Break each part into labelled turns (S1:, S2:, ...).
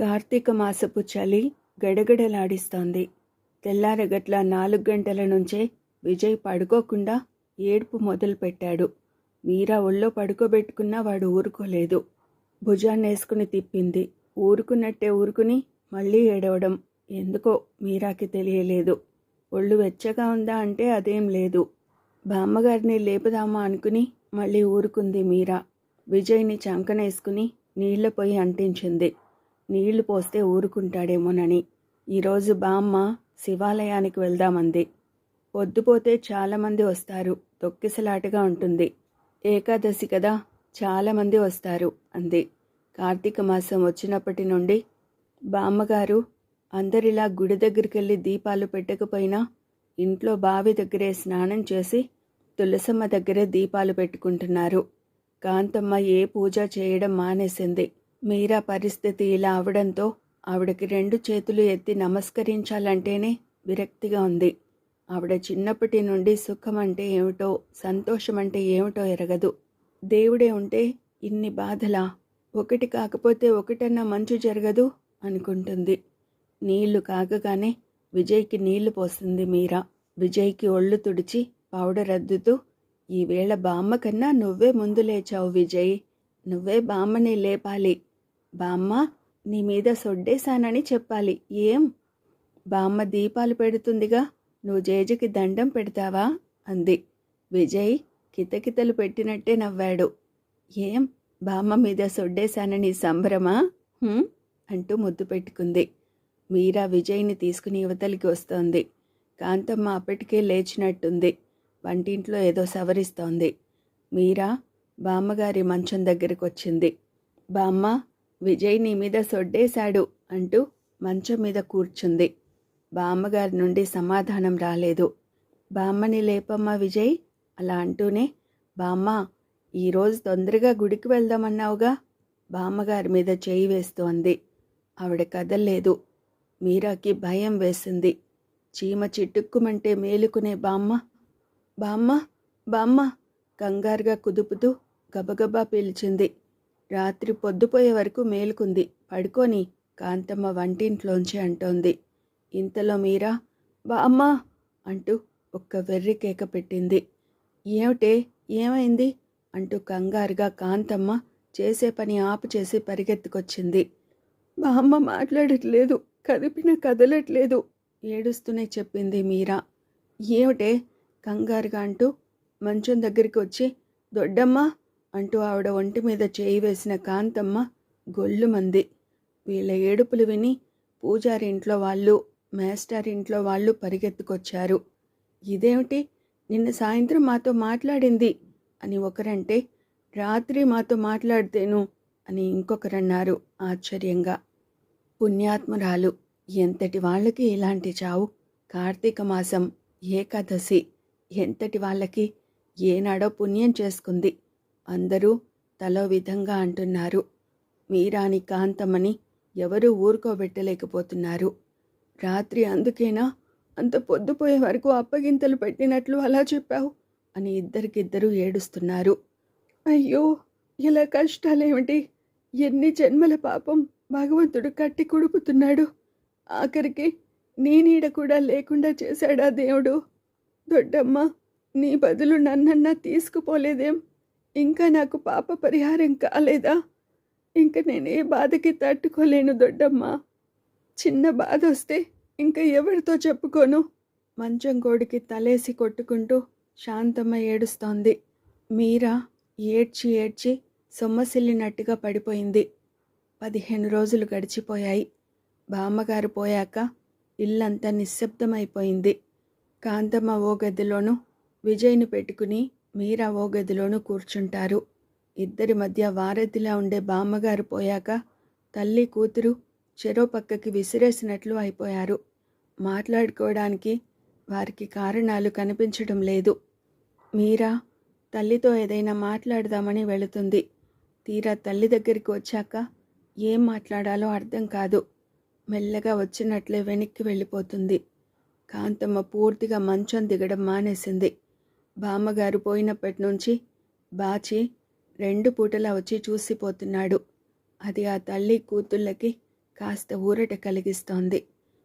S1: కార్తీక మాసపు చలి గడగడలాడిస్తోంది. తెల్లారగట్ల నాలుగు గంటల నుంచే విజయ్ పడుకోకుండా ఏడుపు మొదలుపెట్టాడు. మీరా ఒళ్ళో పడుకోబెట్టుకున్నా వాడు ఊరుకోలేదు. భుజాన్నేసుకుని తిప్పింది. ఊరుకున్నట్టే ఊరుకుని మళ్ళీ ఏడవడం. ఎందుకో మీరాకి తెలియలేదు. ఒళ్ళు వెచ్చగా ఉందా అంటే అదేం లేదు. బామ్మగారిని లేపుదామా అనుకుని మళ్ళీ ఊరుకుంది మీరా. విజయ్ని చంకనేసుకుని నీళ్ళ పొయ్యి అంటించింది. నీళ్ళు పోస్తే ఊరుకుంటాడేమోనని. ఈరోజు బామ్మ శివాలయానికి వెళ్దామంది. పొద్దుపోతే చాలామంది వస్తారు. తొక్కిసలాటగా ఉంటుంది. ఏకాదశి కదా చాలామంది వస్తారు అంది. కార్తీక మాసం వచ్చినప్పటి నుండి బామ్మగారు అందరిలా గుడి దగ్గరికి వెళ్ళి దీపాలు పెట్టకపోయినా ఇంట్లో బావి దగ్గరే స్నానం చేసి తులసమ్మ దగ్గరే దీపాలు పెట్టుకుంటున్నారు. కాంతమ్మ ఏ పూజ చేయడం మానేసింది. మీరా పరిస్థితి ఇలా అవడంతో ఆవిడకి రెండు చేతులు ఎత్తి నమస్కరించాలంటేనే విరక్తిగా ఉంది. ఆవిడ చిన్నప్పటి నుండి సుఖం అంటే ఏమిటో సంతోషం అంటే ఏమిటో ఎరగదు. దేవుడే ఉంటే ఇన్ని బాధలా? ఒకటి కాకపోతే ఒకటన్నా మంచు జరగదు అనుకుంటుంది. నీళ్ళు కాగగానే విజయ్కి నీళ్ళు పోస్తుంది మీరా. విజయ్కి ఒళ్ళు తుడిచి పౌడర్ అద్దుతూ ఈవేళ బామ్మ కన్నా నువ్వే ముందు లేచావు విజయ్. నువ్వే బామ్మని లేపాలి. బామ్మ నీ మీద సొడ్డేశానని చెప్పాలి. ఏం? బామ్మ దీపాలు పెడుతుందిగా నువ్వు జేజకి దండం పెడతావా? అంది. విజయ్ కితకితలు పెట్టినట్టే నవ్వాడు. ఏం? బామ్మ మీద సొడ్డేశానని సంబరమా? అంటూ ముద్దు పెట్టుకుంది. మీరా విజయ్ని తీసుకుని యువతలికి వస్తోంది. కాంతమ్మ అప్పటికే లేచినట్టుంది. వంటింట్లో ఏదో సవరిస్తోంది. మీరా బామ్మగారి మంచం దగ్గరికి వచ్చింది బామ్మ విజయ్ నీ మీద సొడ్డేశాడు అంటూ మంచం మీద కూర్చుంది. బామ్మగారి నుండి సమాధానం రాలేదు. బామ్మని లేపమ్మా విజయ్ అలా అంటూనే బామ్మ ఈరోజు తొందరగా గుడికి వెళ్దామన్నావుగా? బామ్మగారి మీద చేయి వేస్తోంది. ఆవిడ కదల్లేదు. మీరాకి భయం వేసింది. చీమ చిట్టుక్కుమంటే మేలుకునే బామ్మ. బామ్మ బామ్మ కంగారుగా కుదుపుతూ గబగబా పిలిచింది. రాత్రి పొద్దుపోయే వరకు మేలుకుంది. పడుకొని కాంతమ్మ వంటింట్లోంచి అంటోంది. ఇంతలో మీరా? బా అమ్మా అంటూ ఒక్క వెర్రి కేక పెట్టింది. ఏమిటే? ఏమైంది? అంటూ కంగారుగా కాంతమ్మ చేసే పని ఆపు చేసి పరిగెత్తుకొచ్చింది. మా అమ్మ మాట్లాడట్లేదు కదిపిన కదలట్లేదు ఏడుస్తూనే చెప్పింది మీరా. ఏమిటే? కంగారుగా అంటూ మంచం దగ్గరికి వచ్చి దొడ్డమ్మ అంటూ ఆవిడ ఒంటి మీద చేయి వేసిన కాంతమ్మ గొల్లుమంది. వీళ్ళ ఏడుపులు విని పూజారి ఇంట్లో వాళ్ళు మేస్టార్ ఇంట్లో వాళ్ళు పరిగెత్తుకొచ్చారు. ఇదేమిటి? నిన్న సాయంత్రం మాతో మాట్లాడింది అని ఒకరంటే రాత్రి మాతో మాట్లాడితేను అని ఇంకొకరన్నారు ఆశ్చర్యంగా. పుణ్యాత్మరాలు ఎంతటి వాళ్ళకి ఇలాంటి చావు? కార్తీక మాసం ఏకాదశి ఎంతటి వాళ్ళకి? ఏనాడో పుణ్యం చేసుకుంది. అందరూ తలో విధంగా అంటున్నారు. మీరాని కాంతమని ఎవరూ ఊరుకోబెట్టలేకపోతున్నారు. రాత్రి అందుకేనా? అంత పొద్దుపోయే వరకు అప్పగింతలు పెట్టినట్లు అలా చెప్పావు అని ఇద్దరికిద్దరూ ఏడుస్తున్నారు. అయ్యో ఇలా కష్టాలేమిటి? ఎన్ని జన్మల పాపం భగవంతుడు కట్టి కుడుపుతున్నాడు. ఆఖరికి నీ నీడ కూడా లేకుండా చేశాడా దేవుడు? దొడ్డమ్మ నీ బదులు నన్నన్నా తీసుకుపోలేదేం? ఇంకా నాకు పాప పరిహారం కాలేదా? ఇంక నేనే బాధకి తట్టుకోలేను దొడ్డమ్మ. చిన్న బాధ వస్తే ఇంకా ఎవరితో చెప్పుకోను? మంచం గోడికి తలేసి కొట్టుకుంటూ శాంతమ్మ ఏడుస్తోంది. మీరా? ఏడ్చి ఏడ్చి సొమ్మసిల్లినట్టుగా పడిపోయింది. పదిహేను రోజులు గడిచిపోయాయి. బామ్మగారు పోయాక ఇల్లంతా నిశ్శబ్దమైపోయింది. కాంతమ్మ ఓ గదిలోనూ విజయ్ని పెట్టుకుని మీరా ఓ గదిలోనూ కూర్చుంటారు. ఇద్దరి మధ్య వారధిలా ఉండే బామ్మగారు పోయాక తల్లి కూతురు చెరో పక్కకి విసిరేసినట్లు అయిపోయారు. మాట్లాడుకోవడానికి వారికి కారణాలు కనిపించడం లేదు. మీరా తల్లితో ఏదైనా మాట్లాడదామని వెళుతుంది. తీరా తల్లి దగ్గరికి వచ్చాక ఏం మాట్లాడాలో అర్థం కాదు. మెల్లగా వచ్చినట్లే వెనక్కి వెళ్ళిపోతుంది. కాంతమ్మ పూర్తిగా మంచం దిగడం మానేసింది. బామ్మగారు పోయినప్పటి నుంచి బాచి రెండు పూటలా వచ్చి చూసిపోతున్నాడు. అది ఆ తల్లి కూతుళ్ళకి కాస్త ఊరట కలిగిస్తోంది.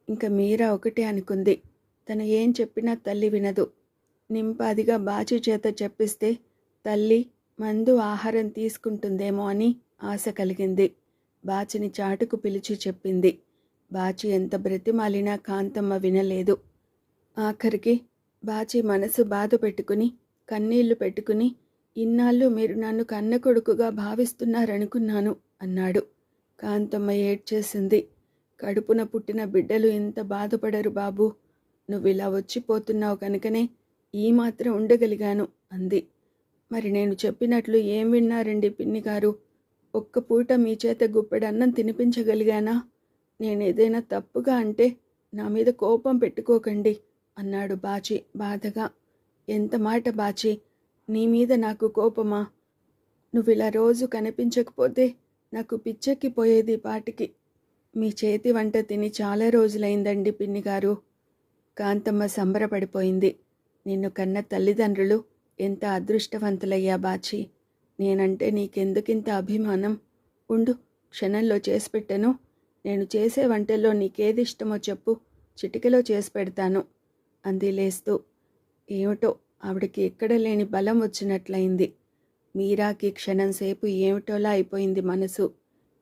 S1: ఇంక మీరా ఒకటే అనుకుంది. తను ఏం చెప్పినా తల్లి వినదు. నింపాదిగా బాచి చేత చెప్పిస్తే తల్లి మందు ఆహారం తీసుకుంటుందేమో అని ఆశ కలిగింది. బాచిని చాటుకు పిలిచి చెప్పింది. బాచి ఎంత బ్రతిమాలినా కాంతమ్మ వినలేదు. ఆఖరికి బాచి మనసు బాధ పెట్టుకుని కన్నీళ్ళు పెట్టుకుని ఇన్నాళ్ళు మీరు నన్ను కన్న కొడుకుగా భావిస్తున్నారనుకున్నాను అన్నాడు. కాంతమ్మ ఏడ్చేసింది. కడుపున పుట్టిన బిడ్డలు ఇంత బాధపడరు బాబు. నువ్వు ఇలా వచ్చిపోతున్నావు కనుకనే ఈ మాత్రం ఉండగలిగాను అంది. మరి నేను చెప్పినట్లు ఏం విన్నారండి పిన్ని గారు? ఒక్క పూట మీ చేత గుప్పెడన్నం తినిపించగలిగానా? నేనేదైనా తప్పుగా అంటే నా మీద కోపం పెట్టుకోకండి. అన్నాడు బాచి బాధగా. ఎంత మాట బాచి? నీ మీద నాకు కోపమా? నువ్వు ఇలా రోజు కనిపించకపోతే నాకు పిచ్చెక్కిపోయేది పాటికి. మీ చేతి వంట తిని చాలా రోజులైందండి పిన్నిగారు. కాంతమ్మ సంబరపడిపోయింది. నిన్ను కన్న తల్లిదండ్రులు ఎంత అదృష్టవంతులయ్యా బాచి? నేనంటే నీకెందుకింత అభిమానం? ఉండు క్షణంలో చేసి పెట్టను. నేను చేసే వంటల్లో నీకేది ఇష్టమో చెప్పు. చిటికలో చేసి పెడతాను. అంది లేస్తూ. ఏమిటో? ఆవిడకి ఎక్కడ లేని బలం వచ్చినట్లయింది. మీరాకి క్షణం సేపు ఏమిటోలా అయిపోయింది మనసు.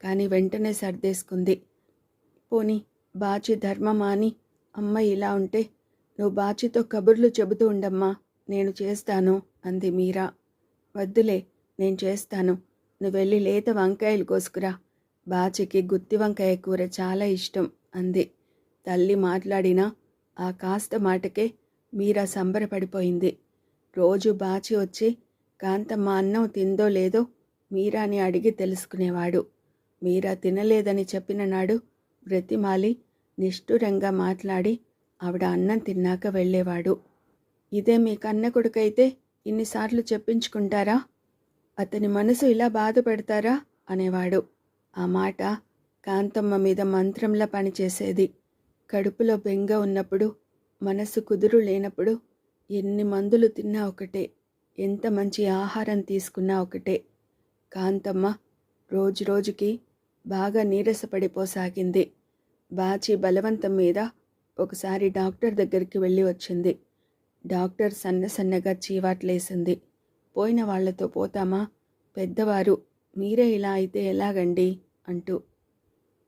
S1: కానీ వెంటనే సర్దేసుకుంది. పోని బాచి ధర్మమాని అమ్మ ఇలా ఉంటే నువ్వు బాచితో కబుర్లు చెబుతూ ఉండమ్మా. నేను చేస్తాను అంది మీరా. వద్దులే నేను చేస్తాను. నువ్వు వెళ్ళి లేత వంకాయలు కోసుకురా. బాచికి గుత్తి వంకాయ కూర చాలా ఇష్టం అంది. తల్లి మాట్లాడినా ఆ కాస్త మాటకే మీరా సంబరపడిపోయింది. రోజు బాచి వచ్చి కాంతమ్మ అన్నం తిందో లేదో మీరాని అడిగి తెలుసుకునేవాడు. మీరా తినలేదని చెప్పిన నాడు బ్రతిమాలి నిష్ఠురంగా మాట్లాడి ఆవిడ అన్నం తిన్నాక వెళ్ళేవాడు. ఇదే మీ కన్న కొడుకైతే ఇన్నిసార్లు చెప్పించుకుంటారా? అతని మనసు ఇలా బాధ పెడతారా అనేవాడు. ఆ మాట కాంతమ్మ మీద మంత్రంలా పనిచేసేది. కడుపులో బెంగ ఉన్నప్పుడు మనసు కుదురు లేనప్పుడు ఎన్ని మందులు తిన్నా ఒకటే ఎంత మంచి ఆహారం తీసుకున్నా ఒకటే. కాంతమ్మ రోజు రోజుకి బాగా నీరసపడిపోసాగింది. బాచి బలవంతం మీద ఒకసారి డాక్టర్ దగ్గరికి వెళ్ళి వచ్చింది. డాక్టర్ సన్న సన్నగా చీవాట్లేసింది. పోయిన వాళ్ళతో పోతామా? పెద్దవారు మీరే ఇలా అయితే ఎలాగండి? అంటూ.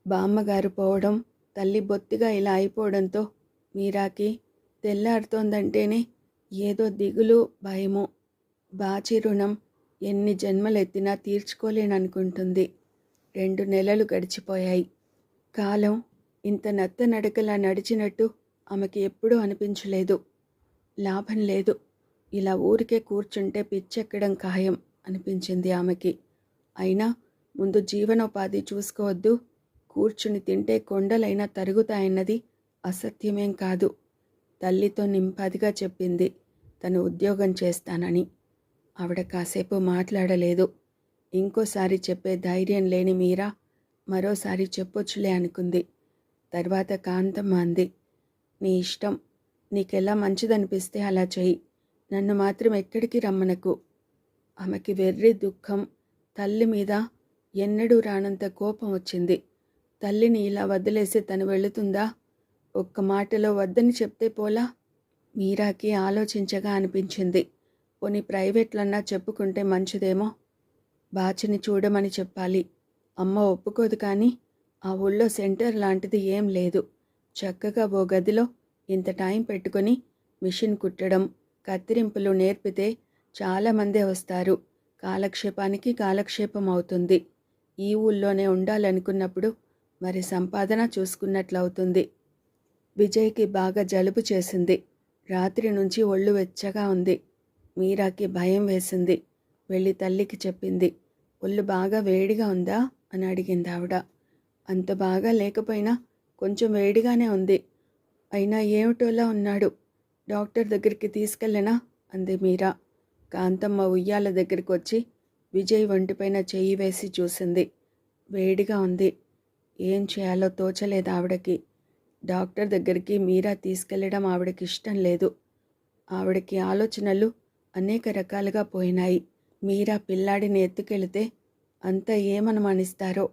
S1: బామ్మగారు పోవడం తల్లి బొత్తిగా ఇలా అయిపోవడంతో మీరాకి తెల్లారుతోందంటేనే ఏదో దిగులు భయము బాచి రుణం ఎన్ని జన్మలెత్తినా తీర్చుకోలేననుకుంటుంది. రెండు నెలలు గడిచిపోయాయి. కాలం ఇంత నత్త నడకలా నడిచినట్టు ఆమెకి ఎప్పుడూ అనిపించలేదు. లాభం లేదు. ఇలా ఊరికే కూర్చుంటే పిచ్చెక్కడం ఖాయం అనిపించింది ఆమెకి. అయినా ముందు జీవనోపాధి చూసుకోవద్దు కూర్చుని తింటే కొండలైనా తరుగుతాయన్నది అసత్యమేం కాదు. తల్లితో నింపదిగా చెప్పింది. తను ఉద్యోగం చేస్తానని. ఆవిడ కాసేపు మాట్లాడలేదు. ఇంకోసారి చెప్పే ధైర్యం లేని మీరా మరోసారి చెప్పొచ్చులే అనుకుంది. తర్వాత కాంతమ్మ అంది. నీ ఇష్టం. నీకెలా మంచిదనిపిస్తే అలా చెయ్యి. నన్ను మాత్రం ఎక్కడికి రమ్మనకు. ఆమెకి వెర్రి దుఃఖం. తల్లి మీద ఎన్నడూ రానంత కోపం వచ్చింది. తల్లిని ఇలా వదిలేసి తను వెళుతుందా? ఒక్క మాటలో వద్దని చెప్తే పోలా? మీరాకి ఆలోచించగా అనిపించింది. పోనీ ప్రైవేట్లన్నా చెప్పుకుంటే మంచిదేమో? బాచిని చూడమని చెప్పాలి. అమ్మ ఒప్పుకోదు కానీ ఆ ఊళ్ళో సెంటర్ లాంటిది ఏం లేదు. చక్కగా ఓ గదిలో ఇంత టైం పెట్టుకొని మిషన్ కుట్టడం కత్తిరింపులు నేర్పితే చాలామందే వస్తారు. కాలక్షేపానికి కాలక్షేపం అవుతుంది. ఈ ఊళ్ళోనే ఉండాలనుకున్నప్పుడు మరి సంపాదన చూసుకున్నట్లవుతుంది. విజయ్కి బాగా జలుబు చేసింది. రాత్రి నుంచి ఒళ్ళు వెచ్చగా ఉంది. మీరాకి భయం వేసింది. వెళ్ళి తల్లికి చెప్పింది. ఒళ్ళు బాగా వేడిగా ఉందా? అని అడిగింది ఆవిడ. అంత బాగా లేకపోయినా కొంచెం వేడిగానే ఉంది. అయినా ఏమిటోలా ఉన్నాడు? డాక్టర్ దగ్గరికి తీసుకెళ్ళనా? అంది మీరా. కాంతమ్మ ఉయ్యాల దగ్గరికి వచ్చి విజయ్ ఒంటిపైన చెయ్యి వేసి చూసింది. వేడిగా ఉంది. ఏం చేయాలో తోచలేదు ఆవిడకి. డాక్టర్ దగ్గరికి మీరా తీసుకెళ్ళడం ఆవిడకి ఇష్టం లేదు. ఆవిడకి ఆలోచనలు అనేక రకాలుగా పోయినాయి. మీరా పిల్లాడిని ఎత్తుకెళితే అంత ఏమనుమానిస్తారో?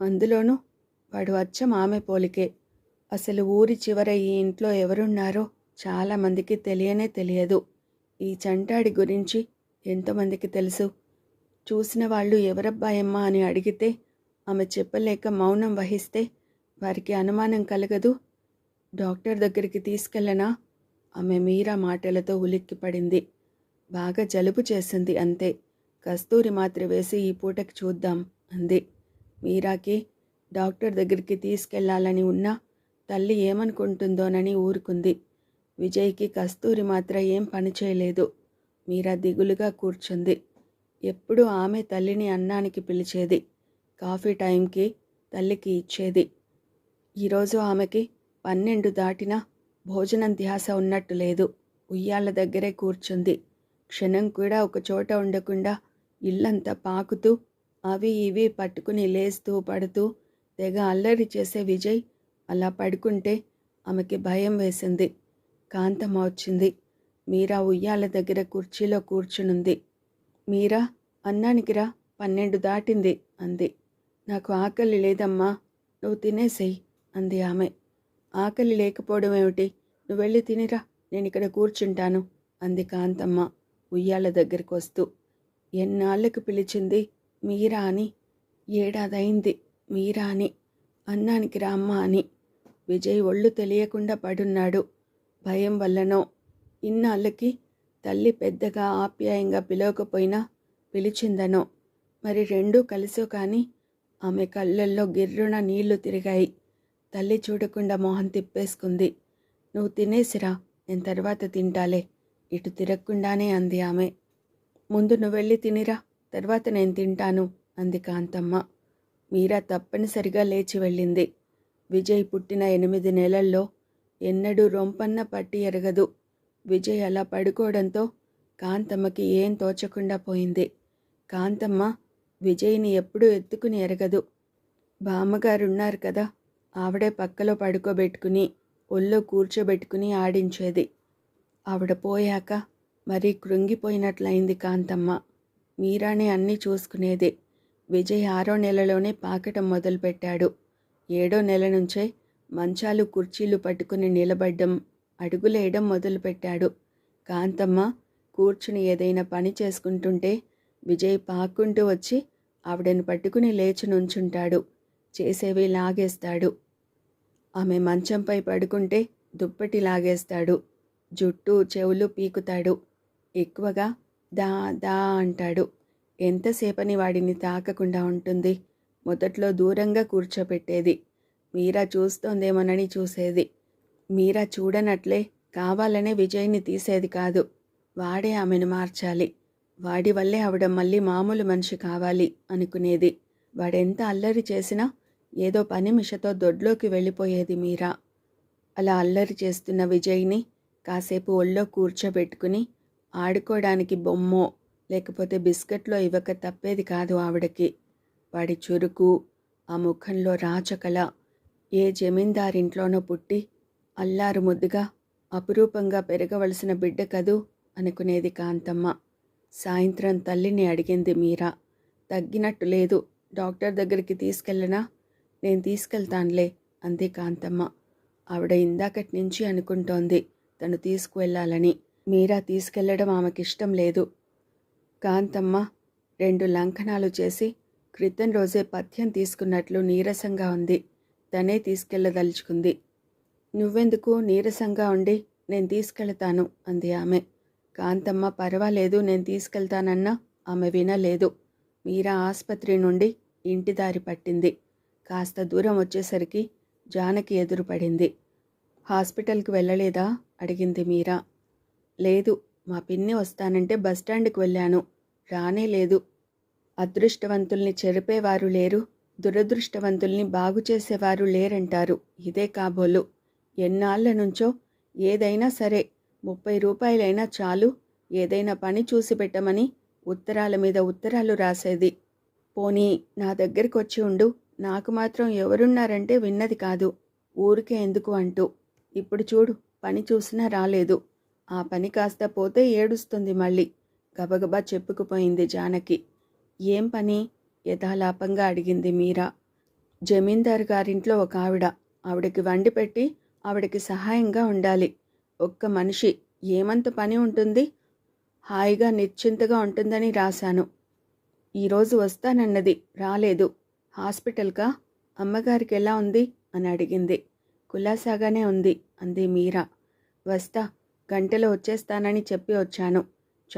S1: అందులోనూ వాడు అచ్చం ఆమె పోలికే. అసలు ఊరి చివర ఈ ఇంట్లో ఎవరున్నారో చాలామందికి తెలియనే తెలియదు. ఈ చంటాడి గురించి ఎంతమందికి తెలుసు. చూసిన వాళ్ళు ఎవరబ్బాయమ్మా అని అడిగితే ఆమె చెప్పలేక మౌనం వహిస్తే వారికి అనుమానం కలగదు. డాక్టర్ దగ్గరికి తీసుకెళ్ళనా? ఆమె మీరా మాటలతో ఉలిక్కిపడింది. బాగా జలుబు చేసింది అంతే. కస్తూరి మాత్ర వేసి ఈ పూటకి చూద్దాం అంది. మీరాకి డాక్టర్ దగ్గరికి తీసుకెళ్ళాలని ఉన్నా తల్లి ఏమనుకుంటుందోనని ఊరుకుంది. విజయ్కి కస్తూరి మాత్ర ఏం పని చేయలేదు. మీరా దిగులుగా కూర్చుంది. ఎప్పుడూ ఆమె తల్లిని అన్నానికి పిలిచేది. కాఫీ టైంకి తల్లికి ఇచ్చేది. ఈరోజు ఆమెకి పన్నెండు దాటినా భోజనం ధ్యాస ఉన్నట్టు లేదు. ఉయ్యాల దగ్గరే కూర్చుంది. క్షణం కూడా ఒక చోట ఉండకుండా ఇల్లంతా పాకుతూ అవి ఇవి పట్టుకుని లేస్తూ పడుతూ తెగ అల్లరి చేసే విజయ్ అలా పడుకుంటే ఆమెకి భయం వేసింది. కాంతమ్మ వచ్చింది. మీరా ఉయ్యాల దగ్గర కుర్చీలో కూర్చునుంది. మీరా అన్నానికి రా పన్నెండు దాటింది అంది. నాకు ఆకలి లేదమ్మా నువ్వు తినేసేయి అంది ఆమె. ఆకలి లేకపోవడం ఏమిటి నువ్వు వెళ్ళి తినిరా నేను ఇక్కడ కూర్చుంటాను అంది కాంతమ్మ ఉయ్యాల దగ్గరికి వస్తూ. ఎన్నాళ్ళకు పిలిచింది? మీరా అని. ఏడాదైంది మీరా అని. అన్నానికి రామ్మ అని. విజయ్ ఒళ్ళు తెలియకుండా పడున్నాడు. భయం వల్లనో ఇన్నాళ్ళకి తల్లి పెద్దగా ఆప్యాయంగా పిలవకపోయినా పిలిచిందనో. మరి రెండూ కలిసో కానీ ఆమె కళ్ళల్లో గిర్రున నీళ్ళు తిరిగాయి. తల్లి చూడకుండా మొహం తిప్పేసుకుంది. నువ్వు తినేసిరా నేను తర్వాత తింటాలే ఇటు తిరగకుండానే అంది ఆమె. ముందు నువ్వు వెళ్ళి తినిరా తర్వాత నేను తింటాను అంది కాంతమ్మ. మీరా తప్పనిసరిగా లేచి వెళ్ళింది. విజయ్ పుట్టిన ఎనిమిది నెలల్లో ఎన్నడూ రొంపన్న పట్టి ఎరగదు. విజయ్ అలా పడుకోవడంతో కాంతమ్మకి ఏం తోచకుండా పోయింది. కాంతమ్మ విజయ్ని ఎప్పుడూ ఎత్తుకుని ఎరగదు. బామ్మగారున్నారు కదా ఆవిడే పక్కలో పడుకోబెట్టుకుని ఒళ్ళో కూర్చోబెట్టుకుని ఆడించేది. ఆవిడ పోయాక మరీ కృంగిపోయినట్లయింది కాంతమ్మ. మీరానే అన్నీ చూసుకునేది. విజయ్ ఆరో నెలలోనే పాకటం మొదలుపెట్టాడు. ఏడో నెల నుంచే మంచాలు కుర్చీలు పట్టుకుని నిలబడ్డం అడుగులేయడం మొదలుపెట్టాడు. కాంతమ్మ కూర్చుని ఏదైనా పని చేసుకుంటుంటే విజయ్ పాక్కుంటూ వచ్చి ఆవిడను పట్టుకుని లేచి నుంచుంటాడు. చేసేవి లాగేస్తాడు. ఆమె మంచంపై పడుకుంటే దుప్పటి లాగేస్తాడు. జుట్టు చెవులు పీకుతాడు. ఎక్కువగా దా దా అంటాడు. ఎంతసేపని వాడిని తాకకుండా ఉంటుంది. మొదట్లో దూరంగా కూర్చోపెట్టేది. మీరా చూస్తోందేమోనని చూసేది. మీరా చూడనట్లే కావాలనే విజయ్ని తీసేది కాదు. వాడే ఆమెను మార్చాలి. వాడి వల్లే ఆవిడ మళ్ళీ మామూలు మనిషి కావాలి అనుకునేది. వాడెంత అల్లరి చేసినా ఏదో పని మిషతో దొడ్లోకి వెళ్ళిపోయేది మీరా. అలా అల్లరి చేస్తున్న విజయ్ని కాసేపు ఒళ్ళో కూర్చోబెట్టుకుని ఆడుకోవడానికి బొమ్మో లేకపోతే బిస్కెట్లో ఇవ్వక తప్పేది కాదు ఆవిడకి. వాడి చురుకు ఆ ముఖంలో రాచకళ ఏ జమీందారింట్లోనో పుట్టి అల్లారు ముద్దుగా అపురూపంగా పెరగవలసిన బిడ్డ కదూ అనుకునేది కాంతమ్మ. సాయంత్రం తల్లిని అడిగింది మీరా. తగ్గినట్టు లేదు. డాక్టర్ దగ్గరికి తీసుకెళ్ళనా? నేను తీసుకెళ్తానులే అంది కాంతమ్మ. ఆవిడ ఇందాకటి నుంచి అనుకుంటోంది తను తీసుకువెళ్ళాలని. మీరా తీసుకెళ్ళడం ఆమెకిష్టం లేదు. కాంతమ్మ రెండు లంకనాలు చేసి క్రితం రోజే పథ్యం తీసుకున్నట్లు నీరసంగా ఉంది. తనే తీసుకెళ్ళదలుచుకుంది నువ్వెందుకు నీరసంగా ఉండి నేను తీసుకెళ్తాను అంది ఆమె. కాంతమ్మ పర్వాలేదు నేను తీసుకెళ్తానన్నా. ఆమె వినలేదు. మీరా ఆసుపత్రి నుండి ఇంటి దారి పట్టింది. కాస్త దూరం వచ్చేసరికి జానకి ఎదురుపడింది. హాస్పిటల్కి వెళ్ళలేదా? అడిగింది మీరా. లేదు మా పిన్ని వస్తానంటే బస్టాండ్కి వెళ్ళాను. రానే లేదు. అదృష్టవంతుల్ని చెరిపేవారు లేరు. దురదృష్టవంతుల్ని బాగు చేసేవారు లేరంటారు. ఇదే కాబోలు. ఎన్నాళ్ళ నుంచో ఏదైనా సరే ముప్పై రూపాయలైనా చాలు. ఏదైనా పని చూసి పెట్టమని ఉత్తరాల మీద ఉత్తరాలు రాసేది. పోనీ నా దగ్గరికి వచ్చి ఉండు. నాకు మాత్రం ఎవరున్నారంటే విన్నది కాదు. ఊరికే ఎందుకు అంటూ. ఇప్పుడు చూడు పని చూసినా రాలేదు. ఆ పని కాస్త పోతే ఏడుస్తుంది మళ్ళీ. గబగబా చెప్పుకుపోయింది జానకి. ఏం పని? యథాలాపంగా అడిగింది మీరా. జమీందారు గారింట్లో ఒక ఆవిడ. ఆవిడకి వండి పెట్టి ఆవిడకి సహాయంగా ఉండాలి. ఒక్క మనిషి ఏమంత పని ఉంటుంది? హాయిగా నిశ్చింతగా ఉంటుందని రాశాను. ఈరోజు వస్తానన్నది. రాలేదు. హాస్పిటల్కా? అమ్మగారికి ఎలా ఉంది? అని అడిగింది. కులాసాగానే ఉంది అంది మీరా. వస్తా గంటలో వచ్చేస్తానని చెప్పి వచ్చాను.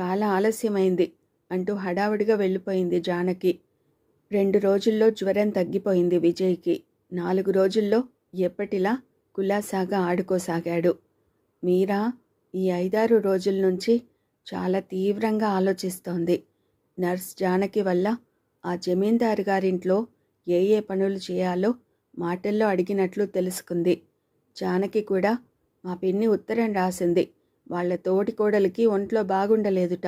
S1: చాలా ఆలస్యమైంది అంటూ హడావుడిగా వెళ్ళిపోయింది జానకి. రెండు రోజుల్లో జ్వరం తగ్గిపోయింది విజయ్కి. నాలుగు రోజుల్లో ఎప్పటిలా కులాసాగా ఆడుకోసాగాడు. మీరా ఈ ఐదారు రోజుల నుంచి చాలా తీవ్రంగా ఆలోచిస్తోంది. నర్స్ జానకి వల్ల ఆ జమీందారు గారింట్లో ఏ ఏ పనులు చేయాలో మాటల్లో అడిగినట్లు తెలుసుకుంది. జానకి కూడా మా పిన్ని ఉత్తరం రాసింది. వాళ్ళ తోటి కోడలికి ఒంట్లో బాగుండలేదుట.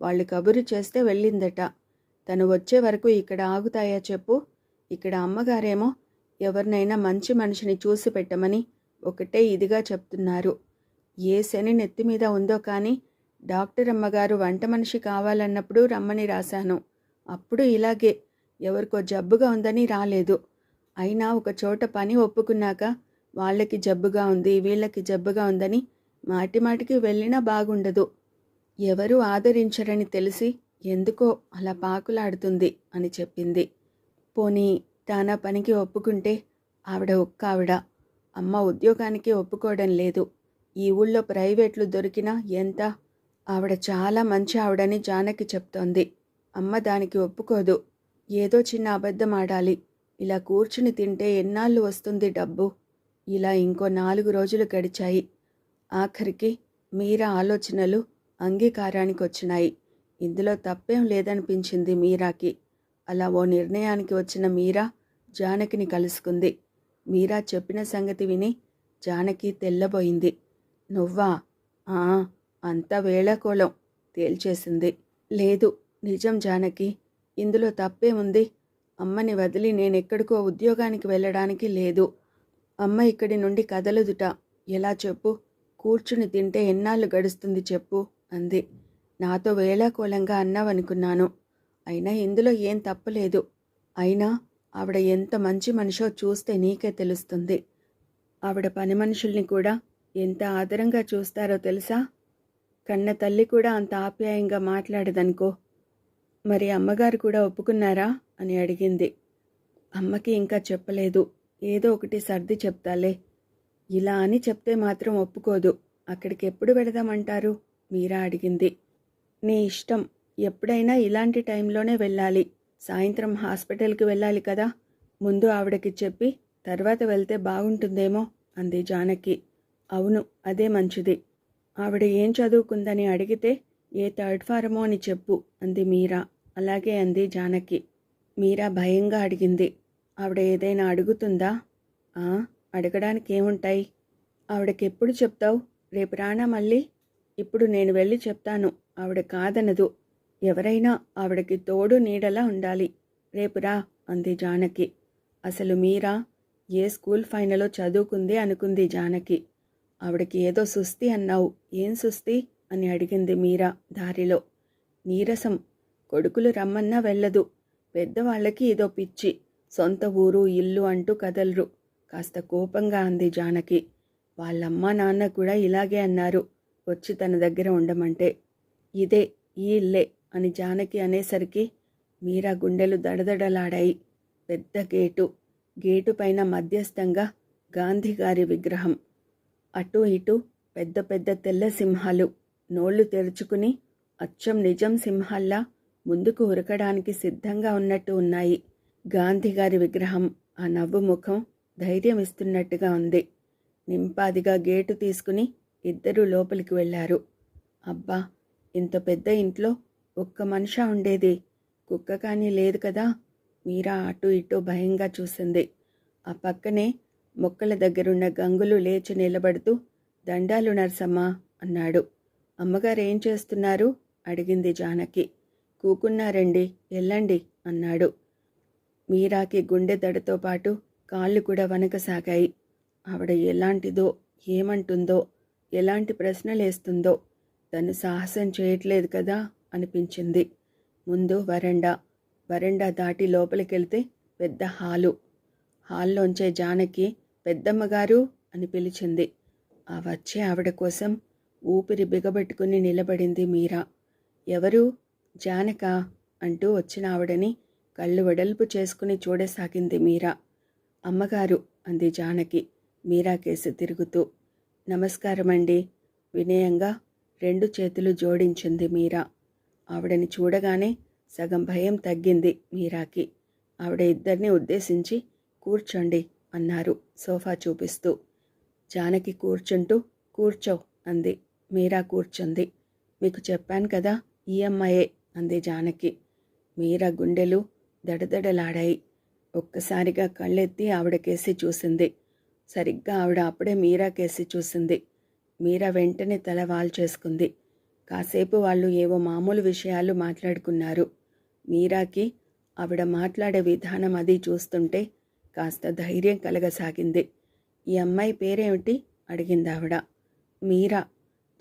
S1: వాళ్ళు కబురు చేస్తే వెళ్ళిందట. తను వచ్చే వరకు ఇక్కడ ఆగుతాయా చెప్పు. ఇక్కడ అమ్మగారేమో ఎవరినైనా మంచి మనిషిని చూసి పెట్టమని ఒకటే ఇదిగా చెప్తున్నారు. ఏ శని నెత్తి మీద ఉందో కానీ డాక్టర్ అమ్మగారు వంట మనిషి కావాలన్నప్పుడు రమ్మని రాశాను. అప్పుడు ఇలాగే ఎవరికో జబ్బుగా ఉందని రాలేదు. అయినా ఒక చోట పని ఒప్పుకున్నాక వాళ్ళకి జబ్బుగా ఉంది వీళ్ళకి జబ్బుగా ఉందని మాటిమాటికి వెళ్ళినా బాగుండదు. ఎవరు ఆదరించరని తెలిసి ఎందుకో అలా పాకులాడుతుంది అని చెప్పింది. పోనీ తానా పనికి ఒప్పుకుంటే ఆవిడ ఒక్క ఆవిడ అమ్మ ఉద్యోగానికి ఒప్పుకోవడం లేదు. ఈ ఊళ్ళో ప్రైవేట్లు దొరికినా ఎంత? ఆవిడ చాలా మంచి ఆవిడని జానకి చెప్తోంది. అమ్మ దానికి ఒప్పుకోదు. ఏదో చిన్న అబద్ధం ఆడాలి. ఇలా కూర్చుని తింటే ఎన్నాళ్ళు వస్తుంది డబ్బు? ఇలా ఇంకో నాలుగు రోజులు గడిచాయి. ఆఖరికి మీరా ఆలోచనలు అంగీకారానికి వచ్చినాయి. ఇందులో తప్పేం లేదనిపించింది మీరాకి. అలా ఓ నిర్ణయానికి వచ్చిన మీరా జానకిని కలుసుకుంది. మీరా చెప్పిన సంగతి విని జానకి తెల్లబోయింది. నువ్వా? ఆ అంత వేళకోళం తేల్చేసింది. లేదు నిజం జానకి ఇందులో తప్పేముంది అమ్మని వదిలి నేనెక్కడికో ఉద్యోగానికి వెళ్ళడానికి లేదు. అమ్మ ఇక్కడి నుండి కదలదుట. ఎలా చెప్పు? కూర్చుని తింటే ఎన్నాళ్ళు గడుస్తుంది చెప్పు అంది. నాతో వేళాకోళంగా అన్నావనుకున్నాను. అయినా ఇందులో ఏం తప్పలేదు. అయినా ఆవిడ ఎంత మంచి మనిషో చూస్తే నీకే తెలుస్తుంది. ఆవిడ పని మనుషుల్ని కూడా ఎంత ఆదరంగా చూస్తారో తెలుసా? కన్న తల్లి కూడా అంత ఆప్యాయంగా మాట్లాడదనుకో. మరి అమ్మగారు కూడా ఒప్పుకున్నారా? అని అడిగింది. అమ్మకి ఇంకా చెప్పలేదు. ఏదో ఒకటి సర్ది చెప్తాలే. ఇలా అని చెప్తే మాత్రం ఒప్పుకోదు. అక్కడికి ఎప్పుడు వెళదామంటారు? మీరా అడిగింది. నీ ఇష్టం. ఎప్పుడైనా ఇలాంటి టైంలోనే వెళ్ళాలి. సాయంత్రం హాస్పిటల్కి వెళ్ళాలి కదా. ముందు ఆవిడకి చెప్పి తర్వాత వెళ్తే బాగుంటుందేమో? అంది జానకి. అవును అదే మంచిది. ఆవిడ ఏం చదువుకుందని అడిగితే ఏ థర్డ్ ఫారమో అని చెప్పు అంది మీరా. అలాగే అంది జానకి. మీరా భయంగా అడిగింది. ఆవిడ ఏదైనా అడుగుతుందా? ఆ అడగడానికి ఏముంటాయి ఆవిడకెప్పుడు చెప్తావు? రేపు రానా మళ్ళీ? ఇప్పుడు నేను వెళ్ళి చెప్తాను. ఆవిడ కాదనదు. ఎవరైనా ఆవిడకి తోడు నీడలా ఉండాలి. రేపు రా అంది జానకి. అసలు మీరా ఏ స్కూల్ ఫైనలో చదువుకుంది అనుకుంది జానకి. ఆవిడకి ఏదో సుస్తి అన్నావు. ఏం సుస్తి అని అడిగింది మీరా దారిలో. నీరసం. కొడుకులు రమ్మన్నా వెళ్ళదు. పెద్దవాళ్ళకి ఇదో పిచ్చి. సొంత ఊరు ఇల్లు అంటూ కదలరు. కాస్త కోపంగా అంది జానకి. వాళ్ళమ్మ నాన్న కూడా ఇలాగే అన్నారు. వచ్చి తన దగ్గర ఉండమంటే. ఇదే ఈ ఇల్లే అని జానకి అనేసరికి మీరా గుండెలు దడదడలాడాయి. పెద్ద గేటు. గేటు పైన మధ్యస్థంగా గాంధీగారి విగ్రహం. అటు ఇటు పెద్ద పెద్ద తెల్ల సింహాలు నోళ్ళు తెరుచుకుని అచ్చం నిజం సింహాల్లా ముందుకు ఉరకడానికి సిద్ధంగా ఉన్నట్టు ఉన్నాయి. గాంధీగారి విగ్రహం ఆ నవ్వు ముఖం ధైర్యం ఇస్తున్నట్టుగా ఉంది. నింపాదిగా గేటు తీసుకుని ఇద్దరూ లోపలికి వెళ్ళారు. అబ్బా ఇంత పెద్ద ఇంట్లో ఒక్క మనిష ఉండేది? కుక్క కానీ లేదు కదా? మీరా అటు ఇటు భయంగా చూసింది. ఆ పక్కనే మొక్కల దగ్గరున్న గంగులు లేచి నిలబడుతూ దండాలు నర్సమ్మ అన్నాడు. అమ్మగారు ఏం చేస్తున్నారు? అడిగింది జానకి. కూకున్నారండి వెళ్ళండి అన్నాడు. మీరాకి గుండె దడతో పాటు కాళ్ళు కూడా వనకసాగాయి ఆవిడ ఎలాంటిదో ఏమంటుందో ఎలాంటి ప్రశ్నలేస్తుందో తను సాహసం చేయట్లేదు కదా అనిపించింది. ముందు వరండా వరండా దాటి లోపలికెళ్తే పెద్ద హాలు. హాల్లోంచే జానకి పెద్దమ్మగారు అని పిలిచింది. ఆ వచ్చే ఆవిడ కోసం ఊపిరి బిగబెట్టుకుని నిలబడింది మీరా. ఎవరు? జానక అంటూ వచ్చిన ఆవిడని కళ్ళు వెడల్పు చేసుకుని చూడసాగింది మీరా. అమ్మగారు అంది జానకి మీరా కేసు తిరుగుతూ. నమస్కారమండి. వినయంగా రెండు చేతులు జోడించింది మీరా. ఆవిడని చూడగానే సగం భయం తగ్గింది మీరాకి. ఆవిడ ఇద్దరిని ఉద్దేశించి కూర్చోండి. అన్నారు సోఫా చూపిస్తూ. జానకి కూర్చుంటూ కూర్చో అంది. మీరా కూర్చుంది. మీకు చెప్పాను కదా ఈఎంఐఏ అంది జానకి. మీరా గుండెలు దడదడలాడాయి. ఒక్కసారిగా కళ్ళెత్తి ఆవిడకేసి చూసింది. సరిగ్గా ఆవిడ అప్పుడే మీరా కేసి చూసింది. మీరా వెంటనే తల వాల్చేసుకుంది కాసేపు వాళ్ళు ఏవో మామూలు విషయాలు మాట్లాడుకున్నారు. మీరాకి ఆవిడ మాట్లాడే విధానం అది చూస్తుంటే కాస్త ధైర్యం కలగసాగింది. ఈ అమ్మాయి పేరేమిటి? అడిగింది ఆవిడ మీరా.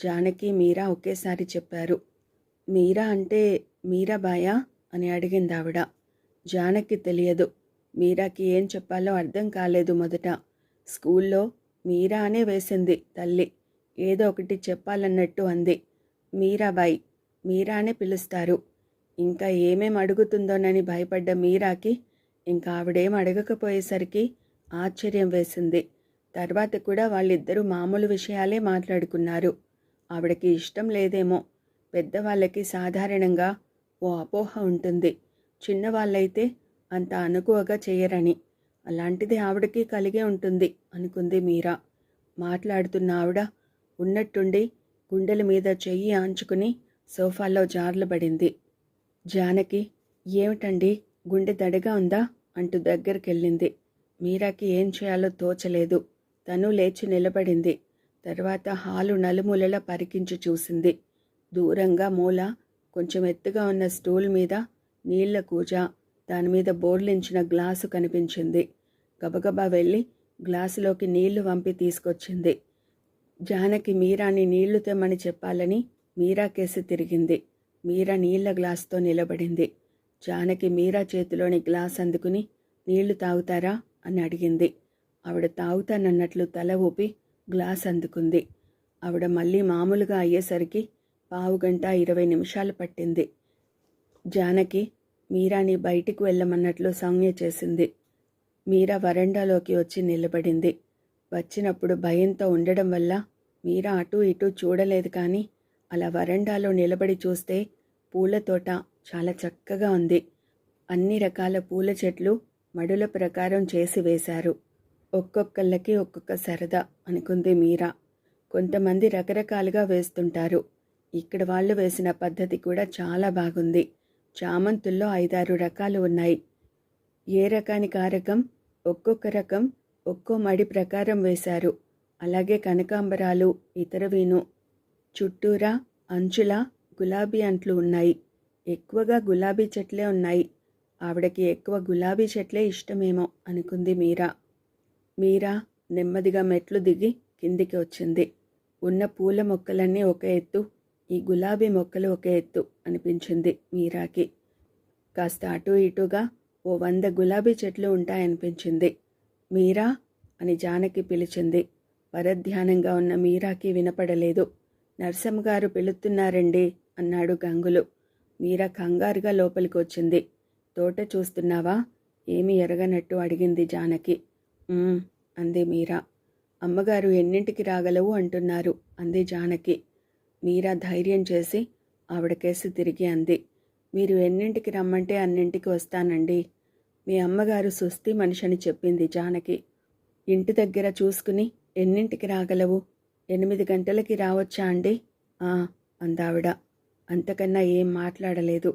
S1: జానకి మీరా ఒకేసారి చెప్పారు. మీరా అంటే మీరాబాయా అని అడిగింది ఆవిడ జానకి తెలియదు. మీరాకి ఏం చెప్పాలో అర్థం కాలేదు మొదట. స్కూల్లో మీరా అనే వేసింది తల్లి. ఏదో ఒకటి చెప్పాలన్నట్టు అంది. మీరాబాయి మీరానే పిలుస్తారు. ఇంకా ఏమేం అడుగుతుందోనని భయపడ్డ మీరాకి ఇంకా ఆవిడేం అడగకపోయేసరికి ఆశ్చర్యం వేసింది. తర్వాత కూడా వాళ్ళిద్దరూ మామూలు విషయాలే మాట్లాడుకున్నారు. ఆవిడకి ఇష్టం లేదేమో. పెద్దవాళ్ళకి సాధారణంగా ఓ అపోహ ఉంటుంది. చిన్నవాళ్ళైతే అంత అనుకువగా చేయరని. అలాంటిది ఆవిడకి కలిగే ఉంటుంది అనుకుంది మీరా. మాట్లాడుతున్న ఆవిడ ఉన్నట్టుండి గుండెల మీద చెయ్యి ఆంచుకుని సోఫాలో జార్లబడింది జానకి ఏమిటండి? గుండె దడగా ఉందా? అంటూ దగ్గరికెళ్ళింది. మీరాకి ఏం చేయాలో తోచలేదు. తను లేచి నిలబడింది. తర్వాత హాలు నలుమూలలా పరికించి చూసింది. దూరంగా మూల కొంచెం ఎత్తుగా ఉన్న స్టూల్ మీద నీళ్ళ కూజ దానిమీద బోర్లించిన గ్లాసు కనిపించింది. గబగబా వెళ్ళి గ్లాసులోకి నీళ్ళు వంపి తీసుకొచ్చింది. జానకి మీరాని నీళ్ళు తెమ్మని చెప్పాలని మీరా కేసి తిరిగింది. మీరా నీళ్ళ గ్లాసుతో నిలబడింది. జానకి మీరా చేతిలోని గ్లాస్ అందుకుని నీళ్ళు తాగుతారా? అని అడిగింది. ఆవిడ తాగుతానన్నట్లు తల ఊపి గ్లాస్ అందుకుంది. ఆవిడ మళ్ళీ మామూలుగా అయ్యేసరికి పావు గంట ఇరవై నిమిషాలు పట్టింది. జానకి మీరాని బయటికి వెళ్ళమన్నట్లు సంజ్ఞ చేసింది. మీరా వరండాలోకి వచ్చి నిలబడింది. వచ్చినప్పుడు భయంతో ఉండడం వల్ల మీరా అటూ ఇటూ చూడలేదు కానీ అలా వరండాలో నిలబడి చూస్తే పూల తోట చాలా చక్కగా ఉంది. అన్ని రకాల పూల చెట్లు మడుల ప్రకారం చేసి వేశారు. ఒక్కొక్కళ్ళకి ఒక్కొక్క సరదా అనుకుంది మీరా. కొంతమంది రకరకాలుగా వేస్తుంటారు. ఇక్కడ వాళ్ళు వేసిన పద్ధతి కూడా చాలా బాగుంది. చామంతుల్లో ఐదారు రకాలు ఉన్నాయి. ఏ రకానికి ఆ రకం ఒక్కొక్క రకం ఒక్కో మడి ప్రకారం వేశారు. అలాగే కనకాంబరాలు ఇతరవీను చుట్టూరా అంచుల గులాబీ అంట్లు ఉన్నాయి. ఎక్కువగా గులాబీ చెట్లే ఉన్నాయి. ఆవిడకి ఎక్కువ గులాబీ చెట్లే ఇష్టమేమో అనుకుంది మీరా. మీరా నెమ్మదిగా మెట్లు దిగి కిందికి వచ్చింది. ఉన్న పూల మొక్కలన్నీ ఒక ఎత్తు ఈ గులాబీ మొక్కలు ఒక ఎత్తు అనిపించింది మీరాకి. కాస్త అటు ఇటుగా ఓ వంద గులాబీ చెట్లు ఉంటాయనిపించింది. మీరా అని జానకి పిలిచింది. పరధ్యానంగా ఉన్న మీరాకి వినపడలేదు. నర్సమ్మ గారు పిలుస్తున్నారండి అన్నాడు గంగులు. మీరా కంగారుగా లోపలికి వచ్చింది తోట చూస్తున్నావా? ఏమి ఎరగనట్టు అడిగింది జానకి. అంది మీరా. అమ్మగారు ఎన్నింటికి రాగలవు అంటున్నారు అంది జానకి. మీరా ధైర్యం చేసి ఆవిడకేసి తిరిగి అంది. మీరు ఎన్నింటికి రమ్మంటే అన్నింటికి వస్తానండి. మీ అమ్మగారు సుస్థి మనిషిని చెప్పింది జానకి. ఇంటి దగ్గర చూసుకుని ఎన్నింటికి రాగలవు? ఎనిమిది గంటలకి రావచ్చా అండి? అందావిడ. అంతకన్నా ఏం మాట్లాడలేదు.